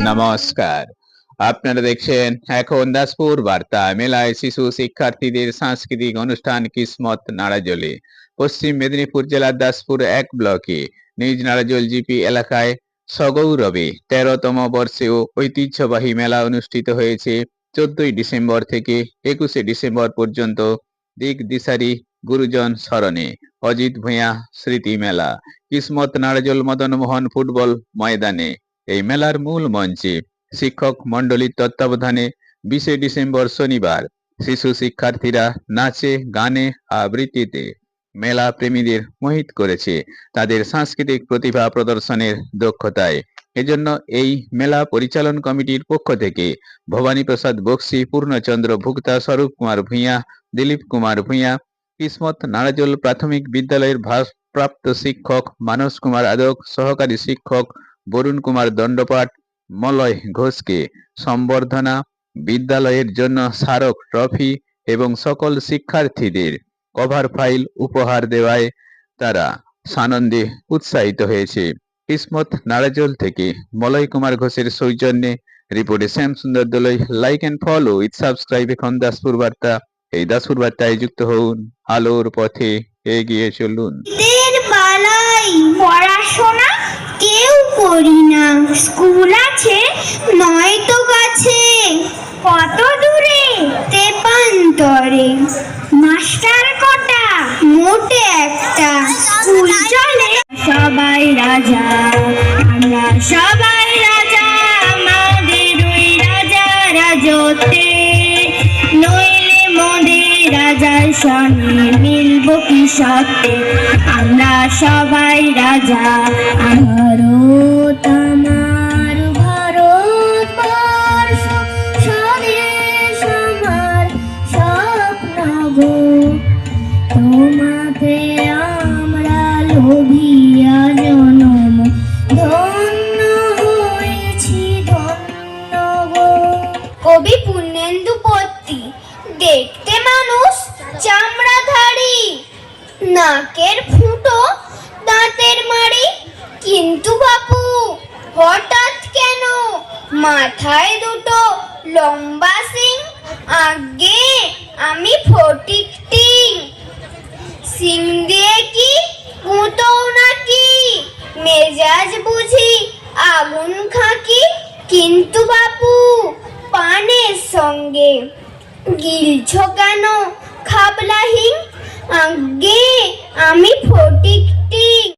নমস্কার। আপনারা দেখছেন এখন দাসপুর বার্তা। মেলায় শিশু শিক্ষার্থীদের সাংস্কৃতিক অনুষ্ঠান কিসমত নাড়াজলে। পশ্চিম মেদিনীপুর জেলার দাসপুর এক ব্লকে নিজ নাড়াজল জিপি এলাকায় সগৌরবে তেরোতম বর্ষেও ঐতিহ্যবাহী মেলা অনুষ্ঠিত হয়েছে। চোদ্দই ডিসেম্বর থেকে একুশে ডিসেম্বর পর্যন্ত দিক দিশারি গুরুজন স্মরণে। অজিত ভূঁইয়া স্মৃতি মেলা। কিসমত নাড়াজল মদন মোহন ফুটবল ময়দানে। এই মেলার মূল মঞ্চে শিক্ষক মণ্ডলীর তত্ত্বাবধানে বিশে ডিসেম্বর শনিবার শিশু শিক্ষার্থীরা নাচে, গানে আবৃত্তিতে মেলা প্রেমীদের মোহিত করেছে তাদের সাংস্কৃতিক প্রতিভা প্রদর্শনের দক্ষতায়। এজন্য এই মেলা পরিচালন কমিটির পক্ষ থেকে ভবানী প্রসাদ বক্সি, পূর্ণচন্দ্র ভুক্তা, স্বরূপ কুমার ভূঁইয়া দিলীপ কুমার ভূঁইয়া কিসমত নাড়াজল প্রাথমিক বিদ্যালয়ের ভারপ্রাপ্ত শিক্ষক মানস কুমার আদক, সহকারী শিক্ষক বরুণ কুমার দণ্ডপাট মলয় ঘোষকে সম্বর্ধনা, বিদ্যালয়ের জন্য স্মারক ট্রফি এবং সকল শিক্ষার্থীদের কভার ফাইল উপহার দেওয়ায় তারা সানন্দে উৎসাহিত হয়েছে। কিসমত নারাজল থেকে মলয় কুমার ঘোষের সৌজন্যে রিপোর্টে Shyam Sundar Dolai like and follow with subscribe এখন দাসপুর বার্তা এই দাসপুর বার্তায় যুক্ত হন আলোর পথে এগিয়ে চলুন। পড়াশোনা কেউ করি না। স্কুল আছে, নয়তো কাছে কত দূরে? তেপান্তরে। মাস্টার কটা? মোটে একটা। স্কুল চলে, সবাই রাজা। আমরা সবাই রাজা। সঙ্গে মিলব কি সত্যি আমরা সবাই রাজা ভারত কিন্তু বাপু, হঠাৎ কেন? মাথায় দুটো লম্বা সিং আগে আমি ফটিকটি সিং দিয়ে কি কুতো নাকি? মেজাজ বুঝি আগুন খাকি, কিন্তু বাপু, পানের সঙ্গে গিলছ কেন? খাবলাহিং আগে আমি ফটিকটি দেখেছি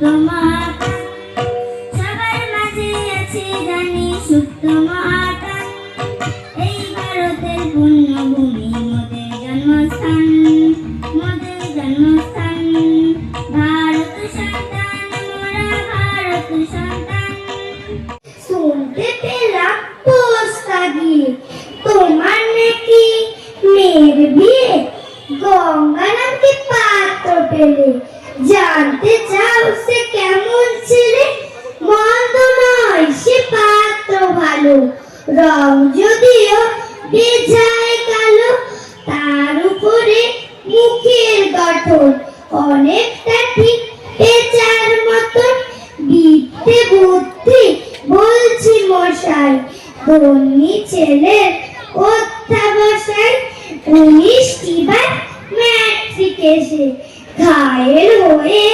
Lama. বেজায় কালো, তার উপরে মুখের গঠন। অনেকটা ঠিক পেঁচার মতন। বিদ্যে বুদ্ধি বলছি মশাই। ধন্যী ছেলের অধ্যাবসায় উনিশটি বার ম্যাট্রিক এসে ঘায়েল হয়ে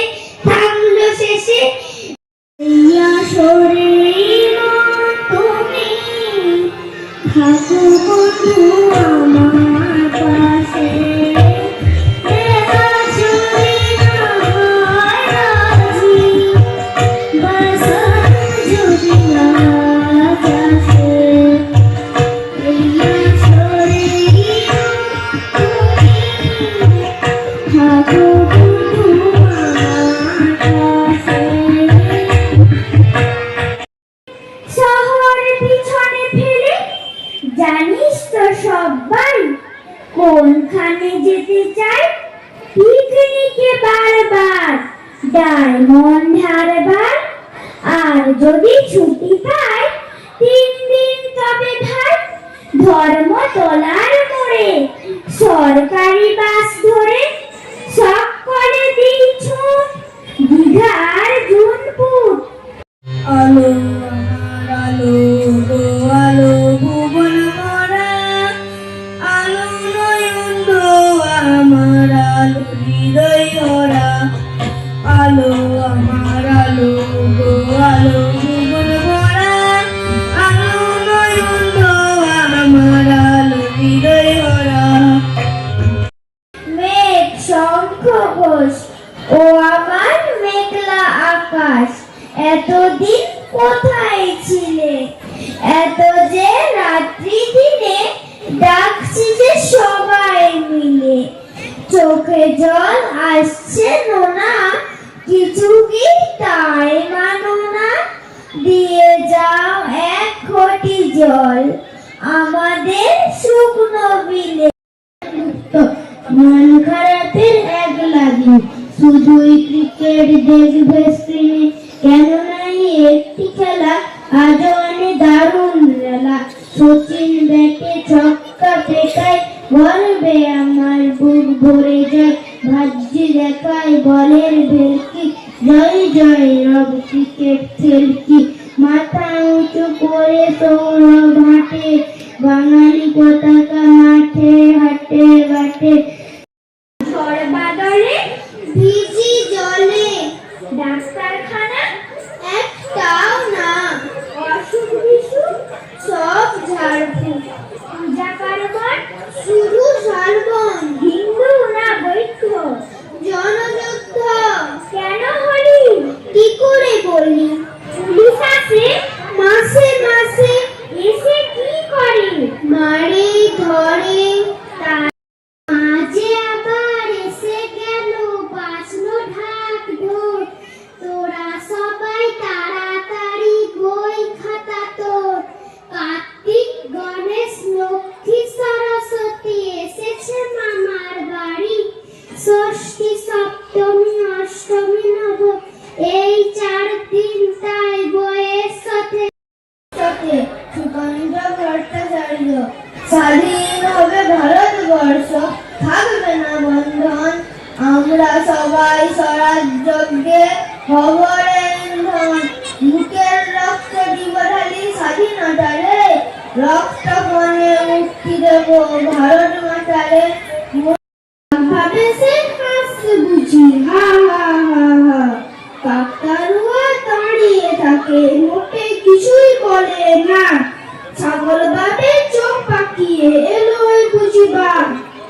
ডায়মন্ড হারবার, আর যদি ছুটি পাই, তিন দিন তবে ভাই ধর্মতলার মোড়ে, সরকারি বাস ধরে সব করে দিই ছুট দীঘার জুনপুর। আলো আলো আলো ভুবন মরা আলো নয়ন আমার আলো হৃদয় কোথায় ছিলে এত যে রাত্রি দিনে ডাকছি যে সবাই মিলে। চোখে জল আসছে নোনা কিছু কি তাই মানো না। দিয়ে যাও এক ঘটি জল, আমাদের শুকনো বিলে। মন খারাপের এক লাগি, শুধুই ক্রিকেট দেখবে স্ক্রিনে কেন নাই একটি খেলা আজও আনে দারুণ মেলা সচিন ব্যাটে ছক্কা পেটায়, বলবে আমার বুক ভরে যায়। ভাজ্যি দেখায় বলের ভেলকি জয় জয়, রব ক্রিকেট খেলকি। মাথা উঁচু করে সৌরভ হাঁটে বাঙালি পতাকা মাঠে হাটে বাটে ঝড় বাদলে ভিজি জলে ডাক্তারখানা একটাও না অসুখ বিসুখ সব ঝাড়ফুঁক পূজা কারবার শুধু শালবন হিন্দু না বৈদ্য জনযুদ্ধ কেন হলি কি করে বলি পুলিশ মাসে মাসে এসে কি করে? মারে, ধরে মাঝে আবার এসে গেল, বাঁচলো ঢাক তোরা সবাই তাড়াতাড়ি বই খাতা তোর। কার্তিক, গণেশ, লক্ষ্মী, সরস্বতী এসেছে মামার বাড়ি। ষষ্ঠী, সপ্তমী, অষ্টমী নব এই চার দিন তাই রক্ত মুক্তি দেব ভারত মাতারে ভাবে সে হাসছে বুঝি হা হা হা হা কাকতারুয়া দাঁড়িয়ে থাকে মোটে কিছুই বলে না ছাগল বাদে চোখ পাকিয়ে এলো ওই বুঝিবা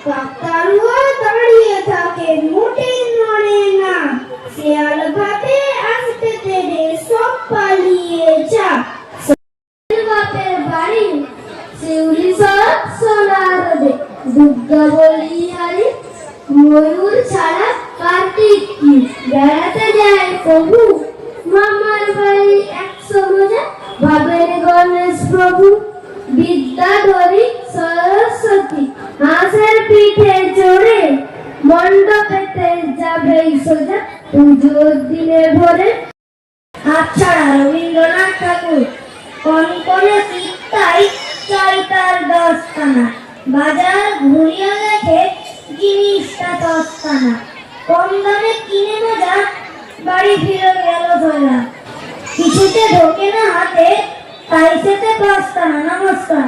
কাকতারুয়া দাঁড়িয়ে থাকে, মোটেই নড়ে না। শেয়াল ভাবে যাবে সোজা পুজোর দিনে ভরে। আচ্ছা রবীন্দ্রনাথ ঠাকুর কনকনে চিত্তাই চাই তার দশখানা। বাজার ঘুরিয়ে দেখে জিনিসটা দশখানা কম দামে কিনে মজা, বাড়ি ফিরে গেল সোজা কিছুতে ঢোকে না হাতে, তাই সেতে দশখানা নমস্কার।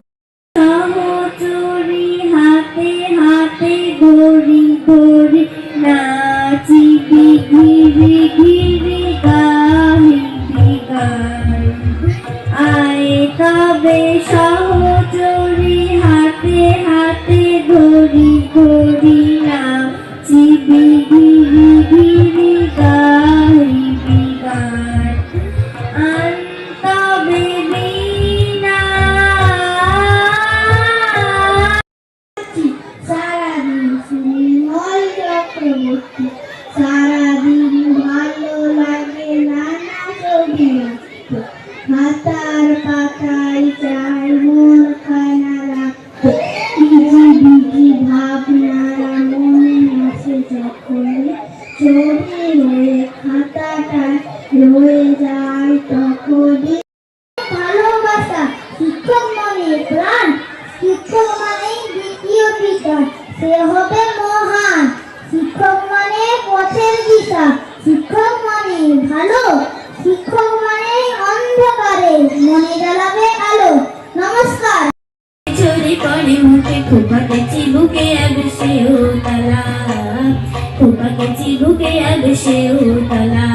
মুখে খোপাকে চিবুকে আগসে ও তালা খোপাকে চিবুকে আগসে ও তালা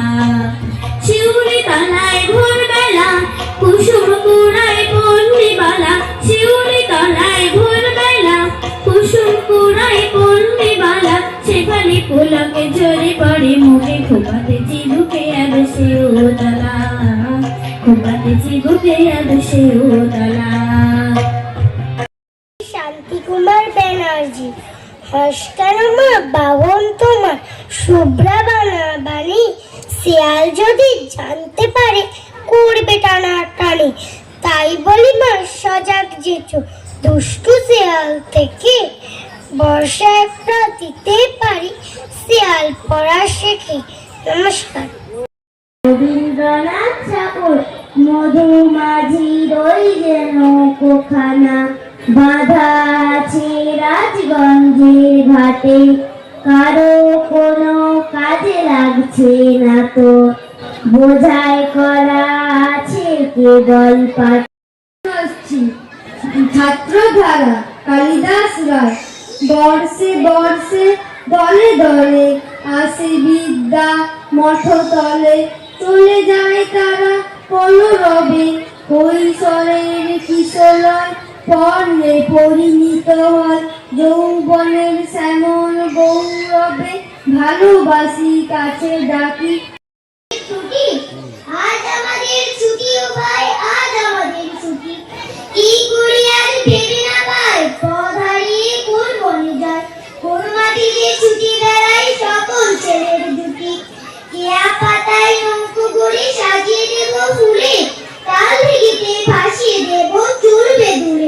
শিউলি তলায় ভোরবেলা, কুসুম কুড়ায় পন্ডিবালা শিউলি তলায় ভোরবেলা, কুসুম কুড়ায় পন্ডিবালা সেখানে পোলাকে ঝরে পড়ে মুখে খোপাতে চিবুকে আগসে ও তালা খোপাতে চিবুকে আগসে হস্কার মা বাহন তোমার। শুভ্রা বানা বাণী, শিয়াল যদি জানতে পারে, করবে টানা টানি তাই বলি মা, সজাগ যেচো দুষ্টু শিয়াল থেকে। বর্ষা একটা দিতে পারি, শিয়াল পড়া শেখে। নমস্কার। রবীন্দ্রনাথ ঠাকুর মধুমাঝির ওই যে নৌকোখানা। বাঁধা আছে রাজগঞ্জের ঘাটে, কারও কোনো কাজে লাগছে না তো। বোঝাই করা আছে কেবল পাঠ। ছাত্রধারা, কালিদাস রায়। বর্ষে বর্ষে, দলে দলে আসে বিদ্যা মঠ তলে চলে যায় তারা কলরবে কৈশোরের কিশোরয়। পরে পরিণত হয়। যৌবনের শ্যামল গৌরবে ভালোবাসি, কাছে ডাকি। ভাই ছুটি। আর ছুটি সকল ছেলের করে সাজিয়ে দেবো ফুলে, তাল থেকে ফাঁসিয়ে চুল বেদুলে